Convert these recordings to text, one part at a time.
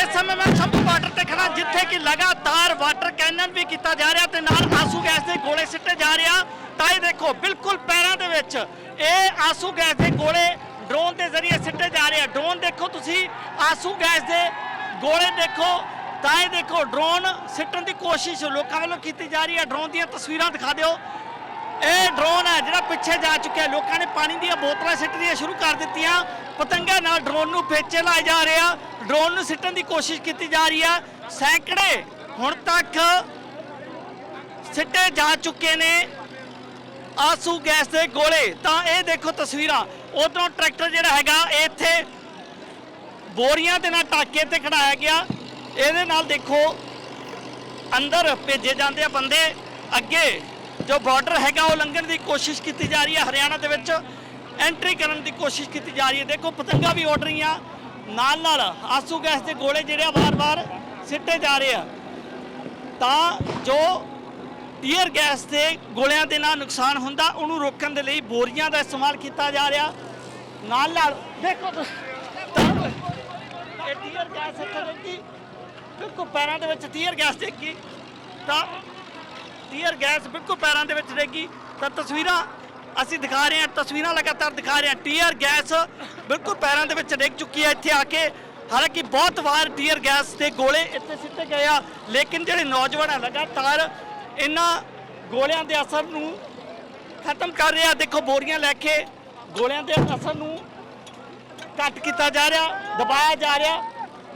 ਇਸ ਸਮੇਂ ਮੈਂ ਸ਼ੰਭੂ ਬਾਰਡਰ ਤੇ ਖੜਾ, ਜਿੱਥੇ ਕਿ ਲਗਾਤਾਰ ਵਾਟਰ ਕੈਨਨ ਵੀ ਕੀਤਾ ਜਾ ਰਿਹਾ ਤੇ ਨਾਲ ਆਸੂ ਗੈਸ ਦੇ ਗੋਲੇ ਸਿੱਟੇ ਜਾ ਰਿਹਾ ਤਾਂ ਇਹ ਦੇਖੋ, ਬਿਲਕੁਲ ਪੈਰਾਂ ਦੇ ਵਿੱਚ ਇਹ ਆਸੂ ਗੈਸ ਦੇ ਗੋਲੇ ਡਰੋਨ ਦੇ ਜ਼ਰੀਏ ਸਿੱਟੇ ਜਾ ਰਹੇ ਆ। ਡਰੋਨ ਦੇਖੋ ਤੁਸੀਂ, ਆਸੂ ਗੈਸ ਦੇ ਗੋਲੇ ਦੇਖੋ, ਤਾਂ ਇਹ ਦੇਖੋ, ਡਰੋਨ ਸਿੱਟਣ ਦੀ ਕੋਸ਼ਿਸ਼ ਲੋਕਾਂ ਵੱਲੋਂ ਕੀਤੀ ਜਾ ਰਹੀ ਹੈ ਡਰੋਨ ਦੀਆਂ ਤਸਵੀਰਾਂ ਦਿਖਾ ਦਿਓ। ਇਹ ਡਰੋਨ ਹੈ ਜਿਹੜਾ ਪਿੱਛੇ ਜਾ ਚੁੱਕਿਆ ਲੋਕਾਂ ਨੇ ਪਾਣੀ ਦੀਆਂ ਬੋਤਲਾਂ ਸਿੱਟਣੀਆਂ ਸ਼ੁਰੂ ਕਰ ਦਿੱਤੀਆਂ। ਪਤੰਗਾਂ ਨਾਲ ਡਰੋਨ ਨੂੰ ਫੇਚੇ ਲਾਏ ਜਾ ਰਹੇ ਆ। ਡਰੋਨ ਨੂੰ ਸਿੱਟਣ ਦੀ ਕੋਸ਼ਿਸ਼ ਕੀਤੀ ਜਾ ਰਹੀ ਆ। ਸੈਂਕੜੇ ਹੁਣ ਤੱਕ ਸਿੱਟੇ ਜਾ ਚੁੱਕੇ ਨੇ ਆਸੂ ਗੈਸ ਦੇ ਗੋਲੇ। ਤਾਂ ਇਹ ਦੇਖੋ ਤਸਵੀਰਾਂ। ਉਧਰੋਂ ਟਰੈਕਟਰ ਜਿਹੜਾ ਹੈਗਾ, ਇਹ ਇੱਥੇ ਬੋਰੀਆਂ ਦੇ ਨਾਲ ਟਾਕੇ ਤੇ ਖੜਾਇਆ ਗਿਆ। ਇਹਦੇ ਨਾਲ ਦੇਖੋ ਅੰਦਰ ਭੇਜੇ ਜਾਂਦੇ ਆ ਬੰਦੇ। ਅੱਗੇ ਜੋ ਬਾਰਡਰ ਹੈਗਾ ਉਹ ਲੰਘਣ ਦੀ ਕੋਸ਼ਿਸ਼ ਕੀਤੀ ਜਾ ਰਹੀ ਹੈ, ਹਰਿਆਣਾ ਦੇ ਵਿੱਚ ਐਂਟਰੀ ਕਰਨ ਦੀ ਕੋਸ਼ਿਸ਼ ਕੀਤੀ ਜਾ ਰਹੀ ਹੈ। ਦੇਖੋ, ਪਤੰਗਾ ਵੀ ਉੱਡ ਰਹੀਆਂ। ਨਾਲ ਨਾਲ ਆਸੂ ਗੈਸ ਦੇ ਗੋਲੇ ਜਿਹੜੇ ਆ ਵਾਰ-ਵਾਰ ਸਿੱਟੇ ਜਾ ਰਹੇ ਆ। ਤਾਂ ਜੋ ਟੀਅਰ ਗੈਸ ਦੇ ਗੋਲਿਆਂ ਦੇ ਨਾਲ ਨੁਕਸਾਨ ਹੁੰਦਾ, ਉਹਨੂੰ ਰੋਕਣ ਦੇ ਲਈ ਬੋਰੀਆਂ ਦਾ ਇਸਤੇਮਾਲ ਕੀਤਾ ਜਾ ਰਿਹਾ। ਨਾਲ ਨਾਲ ਦੇਖੋ ਇਹ ਟੀਅਰ ਗੈਸ ਇੱਥੇ ਦੇਖੀ ਬਿਲਕੁਲ ਪੈਰਾਂ ਦੇ ਵਿੱਚ ਟੀਅਰ ਗੈਸ ਦੇਖੀ। ਤਾਂ ਟੀਅਰ ਗੈਸ ਬਿਲਕੁਲ ਪੈਰਾਂ ਦੇ ਵਿੱਚ ਡੇਗੀ ਤਾਂ ਤਸਵੀਰਾਂ ਅਸੀਂ ਦਿਖਾ ਰਹੇ ਹਾਂ, ਤਸਵੀਰਾਂ ਲਗਾਤਾਰ ਦਿਖਾ ਰਹੇ ਹਾਂ। ਟੀਅਰ ਗੈਸ ਬਿਲਕੁਲ ਪੈਰਾਂ ਦੇ ਵਿੱਚ ਡਿੱਗ ਚੁੱਕੀ ਹੈ ਇੱਥੇ ਆ ਕੇ। ਹਾਲਾਂਕਿ ਬਹੁਤ ਵਾਰ ਟੀਅਰ ਗੈਸ ਦੇ ਗੋਲੇ ਇੱਥੇ ਸਿੱਟੇ ਗਏ ਆ, ਲੇਕਿਨ ਜਿਹੜੇ ਨੌਜਵਾਨ ਆ, ਲਗਾਤਾਰ ਇਹਨਾਂ ਗੋਲਿਆਂ ਦੇ ਅਸਰ ਨੂੰ ਖਤਮ ਕਰ ਰਿਹਾ। ਦੇਖੋ, ਬੋਰੀਆਂ ਲੈ ਕੇ ਗੋਲਿਆਂ ਦੇ ਅਸਰ ਨੂੰ ਘੱਟ ਕੀਤਾ ਜਾ ਰਿਹਾ, ਦਬਾਇਆ ਜਾ ਰਿਹਾ।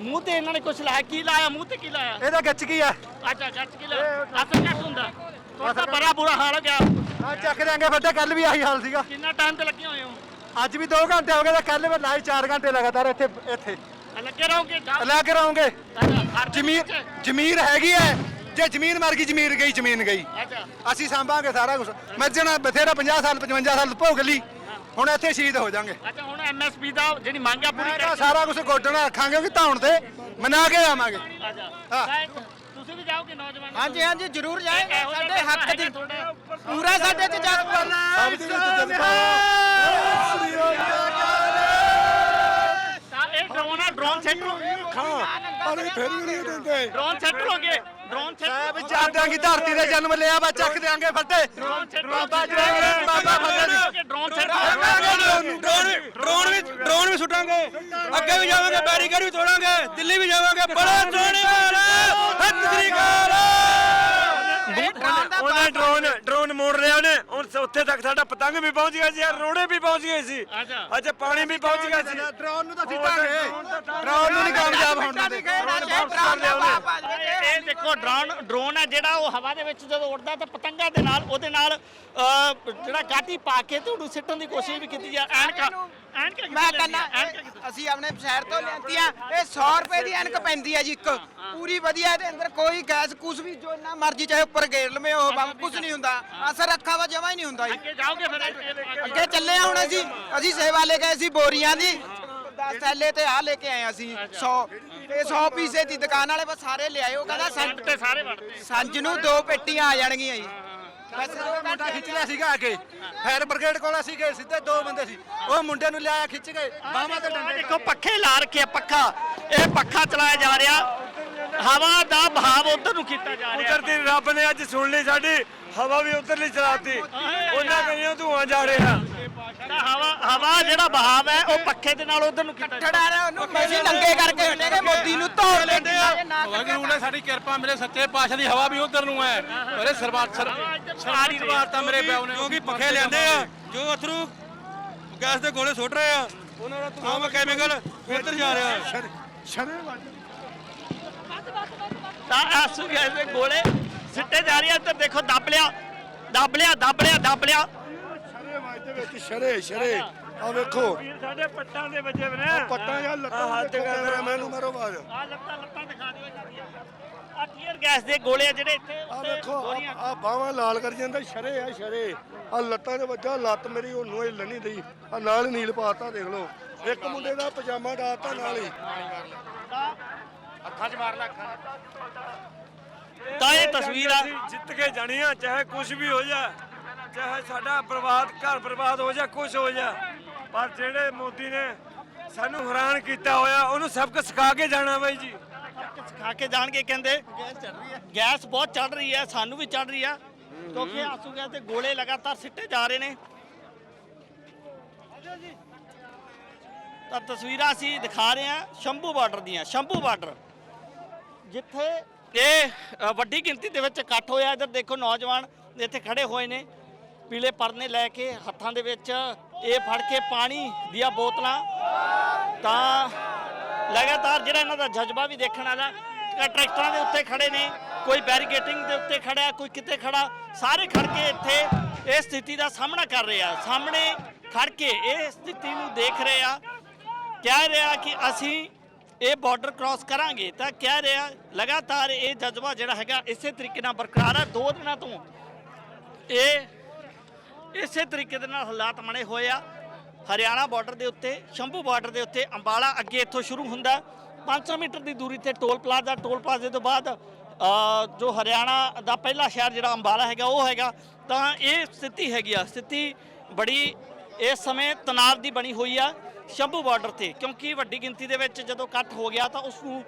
ਮੂੰਹ ਤੇ ਇਹਨਾਂ ਨੇ ਕੁਝ ਲਾਇਆ ਕੀ ਲਾਇਆ? ਮੂੰਹ ਤੇ ਕੀ ਲਾਇਆ? ਇਹਦਾ ਗੱਚ ਕੀ ਆ? ਅੱਛਾ ਗੱਟ ਕੀ ਲਾਇਆ? ਅਸਰ ਕੱਟ ਹੁੰਦਾ। ਤੁਹਾਡਾ ਬੜਾ ਬੁਰਾ ਹਾਲ ਹੋ ਗਿਆ। ਆ ਚੱਕ ਦਿਆਂਗੇ ਫੱਟੇ ਕੱਲ ਵੀ ਆਹੀ ਹਾਲ ਸੀਗਾ। ਕਿੰਨਾ ਟਾਈਮ ਤੇ ਲੱਗੇ ਹੋਏ ਹੋ? ਅੱਜ ਵੀ 2 ਘੰਟੇ ਹੋ ਗਏ ਤਾਂ ਕੱਲ ਮੈਂ ਲਾਈ 4 ਘੰਟੇ ਲਗਾਤਾਰ ਇੱਥੇ ਇੱਥੇ। ਲੱਗੇ ਰਹੋਗੇ? ਗਾ- ਲੈ ਕੇ ਰਹੋਗੇ? ਜ਼ਮੀਨ? ਜ਼ਮੀਨ ਹੈਗੀ ਐ। ਜੇ ਜ਼ਮੀਨ ਮਰ ਗਈ ਜ਼ਮੀਨ ਗਈ ਜ਼ਮੀਨ ਗਈ। ਅੱਛਾ। ਅਸੀਂ ਸਾਂਭਾਂਗੇ ਸਾਰਾ ਕੁਝ ਮੱਜਣਾ ਬਥੇਰਾ 50 ਸਾਲ 55 ਸਾਲ ਭੋਗ ਲਈ। ਹੁਣ ਇੱਥੇ ਸ਼ਹੀਦ ਹੋ ਜਾਾਂਗੇ। ਅੱਛਾ ਹੁਣ ਐਮਐਸਪੀ ਦਾ ਜਿਹੜੀ ਮੰਗ ਆ ਪੂਰੀ ਮੈਂ ਸਾਰਾ ਕੁਝ ਗੋਡਣਾ ਰੱਖਾਂਗੇ ਕਿ ਧੌਣ ਤੇ ਮਨਾ ਕੇ ਆਵਾਂਗੇ। ਅੱਛਾ। ਹਾਂ। ਤਾਂ ਤੁਸੀਂ ਵੀ ਜਾਓਗੇ ਨੌਜਵਾਨ ਹਾਂਜੀ ਹਾਂਜੀ ਜ਼ਰੂਰ ਜਿਹਾ ਸਾਡੇ ਹੱਕ ਦੀ ਪੂਰਾ ਸਾਡੇ ਚ ਸਭ ਦੀ ਇੱਜ਼ਤ ਤਾਂ ਇਹ ਡਰੋਨ ਆ ਡਰੋਨ ਸੈੱਟ ਹੋ ਗਏ ਪਾਣੀ ਫੇਰ ਵੀ ਨਹੀਂ ਦਿੰਦੇ। ਡਰੋਨ ਸੈੱਟ ਹੋ ਗਏ। ਡਰੋਨ ਸੈੱਟ ਧਰਤੀ ਤੇ ਜਨਮ ਲਿਆ ਵਾ ਚੱਕ ਦਿਆਂਗੇ ਫੱਟੇ। Drone set Baba ji Baba Fateh ji drone ਵੀ ਡਰੋਨ ਵੀ ਡਰੋਨ ਸੁੱਟਾਂਗੇ। ਅੱਗੇ ਵੀ ਜਾਵਾਂਗੇ, ਬੈਰੀਕੇਡ ਵੀ ਤੋੜਾਂਗੇ, ਦਿੱਲੀ ਵੀ ਜਾਵਾਂਗੇ। ਬੜਾ ਸੋਹਣੇ ਸਤਿ ਸ੍ਰੀ ਅਕਾਲ। ਉਹਨੇ ਡਰੋਨ ਡਰੋਨ ਮੋੜ ਲਿਆ ਉਹਨੇ। ਹੁਣ ਸ- ਉੱਥੇ ਤੱਕ ਸਾਡਾ ਪਤੰਗ ਵੀ ਪਹੁੰਚ ਗਿਆ ਸੀ ਯਾਰ ਰੋੜੇ ਵੀ ਪਹੁੰਚ ਗਏ ਸੀ। ਅੱਛਾ। ਅੱਜ ਪਾਣੀ ਵੀ ਪਹੁੰਚ ਗਿਆ ਸੀ। ਡਰੋਨ ਨੂੰ ਤਾਂ ਸਿੱਟਾਂਗੇ ਡਰੋਨ ਨੂੰ ਨਹੀਂ ਕਾਮਯਾਬ ਹੋਣ ਦਿੰਦੇ। ਇਹ ਦੇਖੋ ਡਰੋਨ ਡਰੋਨ ਹੈ ਜਿਹੜਾ ਉਹ ਹਵਾ ਦੇ ਵਿੱਚ ਜਦੋਂ ਉੱਡਦਾ ਤਾਂ ਪਤੰਗਾਂ ਦੇ ਨਾਲ ਉਹਦੇ ਨਾਲ ਅਹ, ਜਿਹੜਾ ਕਾਟੀ ਪਾ ਕੇ ਤੇ ਉਹਨੂੰ ਸਿੱਟਣ ਦੀ ਕੋਸ਼ਿਸ਼ ਵੀ ਕੀਤੀ ਜਾ ਐਨਕਾ ਐਨਕਾ ਮੈਂ ਕਹਿੰਦਾ ਅਸੀਂ ਆਪਣੇ ਸ਼ਹਿਰ ਤੋਂ ਲਿਆਂਦੀਆਂ ਇਹ 100 ਰੁਪਏ ਦੀ ਐਨਕ ਪੈਂਦੀ ਹੈ ਜੀ ਇੱਕ। ਪੂਰੀ ਵਧੀਆ ਇਹਦੇ ਅੰਦਰ ਕੋਈ ਗੈਸ ਕੁਛ ਵੀ ਜੋ ਨਾ ਮਰਜ਼ੀ ਚਾਹੇ ਉੱਪਰ ਗੇਰ ਲਵੇਂ ਉਹ ਬੰਬ ਕੁਛ ਨਹੀਂ ਹੁੰਦਾ। ਅਸਰ ਰੱਖਾ ਵਾ ਜਮਾ ਹੀ ਨਹੀਂ ਹੁੰਦਾ ਜੀ। ਅੱਗੇ ਜਾਓਗੇ ਫਿਰ ਅੱਗੇ ਚੱਲੇ ਆ ਹੁਣ ਅਸੀਂ। ਅਸੀਂ ਸੇਵਾ ਲੈ ਗਏ ਸੀ ਬੋਰੀਆਂ ਦੀ। 10 ਥੈਲੇ ਤੇ ਆ ਲੈ ਕੇ ਆਏ ਅਸੀਂ। 100 ਤੇ 100 ਪੀਸੇ ਦੀ ਦੁਕਾਨ ਵਾਲੇ ਬਸ ਸਾਰੇ ਲਿਆਏ। ਉਹ ਕਹਿੰਦਾ ਸੰਜ ਤੇ ਸਾਰੇ ਵੜਦੇ ਸੰਜ ਨੂੰ ਦੋ ਪੇਟੀਆਂ ਆ ਜਾਣਗੀਆਂ ਜੀ। ਬਸ ਮੁੰਡਾ ਖਿੱਚ ਲਿਆ ਸੀਗਾ ਅੱਗੇ ਫਾਇਰ ਬ੍ਰਿਗੇਡ ਕੋਲ ਅਸੀਂ ਗਏ ਸਿੱਧੇ ਦੋ ਬੰਦੇ ਸੀ। ਉਹ ਮੁੰਡੇ ਨੂੰ ਲਿਆਇਆ ਖਿੱਚ ਗਏ। ਬਾਹਾਂ ਤੇ ਡੰਡੇ ਦੇਖੋ ਪੱਖੇ ਲਾ ਰੱਖੇ ਆ ਪੱਖਾ। ਇਹ ਪੱਖਾ ਚਲਾਇਆ ਜਾ ਰਿਹਾ। ਹਵਾ ਦਾ ਬਹਾਵ ਉਧਰ ਨੂੰ ਕੀਤਾ ਜਾ ਰਿਹਾ। ਉਧਰ ਦੀ ਰੱਬ ਨੇ ਅੱਜ ਸੁਣ ਲਈ ਸਾਡੀ ਹਵਾ ਵੀ ਉਧਰ ਲਈ ਚਲਾਤੀ। ਉਹਨਾਂ ਕਈਆਂ ਧੂਆਂ ਜਾ ਰਿਹਾ। ਤਾਂ ਹਵਾ ਹਵਾ ਜਿਹੜਾ ਬਹਾਵ ਹੈ ਉਹ ਪੱਖੇ ਦੇ ਨਾਲ ਉਧਰ ਨੂੰ ਕੀਤਾ ਜਾ ਰਿਹਾ। ਉਹਨੂੰ ਅਸੀਂ ਨੰਗੇ ਕਰਕੇ ਹਟੇਗੇ ਮੋਦੀ ਨੂੰ ਤੋੜ ਲੈਂਦੇ ਆ ਵਾਹਿਗੁਰੂ ਨੇ ਸਾਡੀ ਕਿਰਪਾ ਮੇਰੇ ਸੱਚੇ ਪਾਤਸ਼ਾਹ ਦੀ ਹਵਾ ਵੀ ਉਧਰ ਨੂੰ ਹੈ। ਮੇਰੇ ਸਰਬਾਰ ਸਾਰੀ ਸਵਾਰਤਾ ਮੇਰੇ ਪਿਓ ਨੇ। ਕਿਉਂਕਿ ਪੱਖੇ ਲਿਆਂਦੇ ਆ ਜੋ ਅਥਰੂ ਗੈਸ ਦੇ ਗੋਲੇ ਸੁੱਟ ਰਹੇ ਆ ਉਹਨਾਂ ਦਾ ਧੂਆਂ ਕੈਮੀਕਲ ਇੱਧਰ ਜਾ ਰਿਹਾ। ਤਾਂ ਆਸੂ ਗੈਸ ਦੇ ਗੋਲੇ ਸਿੱਟੇ ਜਾ ਰਹੇ ਆ ਇੱਧਰ ਦੇਖੋ ਦੱਬ ਲਿਆ ਦੱਬ ਲਿਆ ਦੱਬ ਲਿਆ ਦੱਬ ਲਿਆ। ਸ਼ਰੇ ਵੱਜਦੇ ਵਿੱਚ ਸ਼ਰੇ ਸ਼ਰੇ। ਆ ਵੇਖੋ। ਸਾਡੇ ਪੱਟਾਂ ਦੇ ਵੱਜੇ ਨੇ ਪੱਟਾਂ ਜਾਂ ਲੱਤਾਂ ਹੱਥ ਕਰ ਮੈਨੂੰ। ਮਾਰੋ ਆਵਾਜ਼। ਆ ਲੱਤਾਂ ਲੱਤਾਂ ਦਿਖਾ ਦਿਓ ਇਹਨਾਂ ਦੀਆਂ ਆ ਟੀਅਰ ਗੈਸ ਦੇ ਗੋਲੇ ਆ ਜਿਹੜੇ ਇੱਥੇ ਆ ਵੇਖੋ ਆ ਬਾਹਾਂ ਲਾਲ ਕਰ ਜਾਂਦਾ ਸ਼ਰੇ ਆ ਸ਼ਰੇ। ਆ ਲੱਤਾਂ ਦੇ ਵੱਜਾ ਲੱਤ ਮੇਰੀ ਉਹਨੂੰ ਹਿੱਲਣ ਨਹੀਂ ਦਈ ਆ ਨਾਲ ਨੀਲ ਪਾਤਾ ਦੇਖ ਲਓ। ਇੱਕ ਮੁੰਡੇ ਦਾ ਪਜਾਮਾ ਡਾਤਾ ਨਾਲ ਹੀ। ਤਾਂ ਇਹ ਤਸਵੀਰ ਆ। ਜਿੱਤ ਕੇ ਜਾਣੀ ਆ ਚਾਹੇ ਕੁਝ ਵੀ ਹੋ ਜਾ ਚਾਹੇ ਸਾਡਾ ਬਰਬਾਦ ਘਰ ਬਰਬਾਦ ਹੋ ਜਾ ਕੁਝ ਹੋ ਜਾ। ਪਰ ਜਿਹੜੇ ਮੋਦੀ ਨੇ ਸਾਨੂੰ ਹੈਰਾਨ ਕੀਤਾ ਹੋਇਆ ਉਹਨੂੰ ਸਬਕ ਸਿਖਾ ਕੇ ਜਾਣਾ ਬਾਈ ਜੀ। ਖਾ ਕੇ ਜਾਣਗੇ ਕਹਿੰਦੇ। ਗੈਸ ਚੜ ਰਹੀ ਹੈ। ਗੈਸ ਬਹੁਤ ਚੜ ਰਹੀ ਹੈ ਸਾਨੂੰ ਵੀ ਚੜ ਰਹੀ ਹੈ ਕਿਉਂਕਿ ਆਸੂ ਗੈਸ ਦੇ ਗੋਲੇ ਲਗਾਤਾਰ ਸਿੱਟੇ ਜਾ ਰਹੇ ਨੇ। ਤਾਂ ਤਸਵੀਰਾਂ ਅਸੀਂ ਦਿਖਾ ਰਹੇ ਹਾਂ ਸ਼ੰਭੂ ਬਾਰਡਰ ਦੀਆਂ ਸ਼ੰਭੂ ਬਾਰਡਰ। ਜਿੱਥੇ ਇਹ ਅ, ਵੱਡੀ ਗਿਣਤੀ ਦੇ ਵਿੱਚ ਇਕੱਠ ਹੋਇਆ ਇੱਧਰ ਦੇਖੋ ਨੌਜਵਾਨ ਇੱਥੇ ਖੜੇ ਹੋਏ ਨੇ। ਪੀਲੇ ਪਰਨੇ ਲੈ ਕੇ ਹੱਥਾਂ ਦੇ ਵਿੱਚ ਇਹ ਫੜ ਕੇ ਪਾਣੀ ਦੀਆਂ ਬੋਤਲਾਂ। ਤਾਂ ਲਗਾਤਾਰ ਜਿਹੜਾ ਇਹਨਾਂ ਦਾ ਜਜ਼ਬਾ ਵੀ ਦੇਖਣ ਵਾਲਾ ਟ- ਟਰੈਕਟਰਾਂ ਦੇ ਉੱਤੇ ਖੜੇ ਨੇ ਕੋਈ ਬੈਰੀਕੇਟਿੰਗ ਦੇ ਉੱਤੇ ਖੜਾ ਕੋਈ ਕਿਤੇ ਖੜਾ ਸਾਰੇ ਖੜ ਕੇ ਇੱਥੇ ਇਹ ਸਥਿਤੀ ਦਾ ਸਾਹਮਣਾ ਕਰ ਰਹੇ। ਆ ਸਾਹਮਣੇ ਖੜ ਕੇ ਇਹ ਸਥਿਤੀ ਨੂੰ ਦੇਖ ਰਹੇ ਆ ਕਹਿ ਰਿਹਾ ਕਿ ਅਸੀਂ ਇਹ ਬਾਰਡਰ ਕ੍ਰਾਸ ਕਰਾਂਗੇ ਤਾਂ ਕਹਿ ਰਿਹਾ ਲਗਾਤਾਰ ਇਹ ਜਜ਼ਬਾ ਜਿਹੜਾ ਹੈਗਾ ਇਸੇ ਤਰੀਕੇ ਨਾਲ ਬਰਕਰਾਰ ਹੈ। ਦੋ ਦਿਨਾਂ ਤੋਂ ਇਹ ਇਸੇ ਤਰੀਕੇ ਦੇ ਨਾਲ ਹਾਲਾਤ ਬਣੇ ਹੋਏ ਆ। ਹਰਿਆਣਾ ਬਾਰਡਰ ਦੇ ਉੱਤੇ, ਸ਼ੰਭੂ ਬਾਰਡਰ ਦੇ ਉੱਤੇ, ਅੰਬਾਲਾ ਅੱਗੇ ਇੱਥੋਂ ਸ਼ੁਰੂ ਹੁੰਦਾ। 500 ਮੀਟਰ ਦੀ ਦੂਰੀ ਤੇ ਟੋਲ ਪਲਾਜ਼ਾ, ਟੋਲ ਪਲਾਜ਼ੇ ਤੋਂ ਬਾਅਦ ਜੋ ਹਰਿਆਣਾ ਦਾ ਪਹਿਲਾ ਸ਼ਹਿਰ ਜਿਹੜਾ ਅੰਬਾਲਾ ਹੈਗਾ, ਉਹ ਹੈਗਾ। ਤਾਂ ਇਹ ਸਥਿਤੀ ਹੈਗੀ ਆ। ਸਥਿਤੀ ਬੜੀ, ਇਸ ਸਮੇਂ ਤਣਾਅ ਦੀ ਬਣੀ ਹੋਈ ਆ। ਸ਼ੰਭੂ ਬਾਰਡਰ ਤੇ, ਕਿਉਂਕਿ ਵੱਡੀ ਗਿਣਤੀ ਦੇ ਵਿੱਚ ਜਦੋਂ ਇਕੱਠ ਹੋ ਗਿਆ ਤਾਂ ਉਸ ਨੂੰ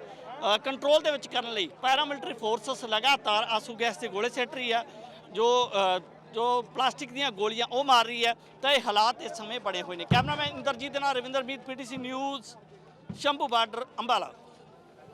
ਕੰਟਰੋਲ ਦੇ ਵਿੱਚ ਕਰਨ ਲਈ ਪੈਰਾਮਿਲਟਰੀ ਫੋਰਸਸ ਲਗਾਤਾਰ ਆਸੂ ਗੈਸ ਦੇ ਗੋਲੇ ਸਿੱਟ ਰਹੀ ਆ ਜੋ ਜੋ ਪਲਾਸਟਿਕ ਦੀਆਂ ਗੋਲੀਆਂ ਉਹ ਮਾਰ ਰਹੀ ਹੈ, ਤਾਂ ਇਹ ਹਾਲਾਤ ਇਸ ਸਮੇਂ ਬਣੇ ਹੋਏ ਨੇ। ਕੈਮਰਾਮੈਨ ਇੰਦਰਜੀਤ ਦੇ ਨਾਲ Ravinder Meet PTC news, Shambhu border, Ambala.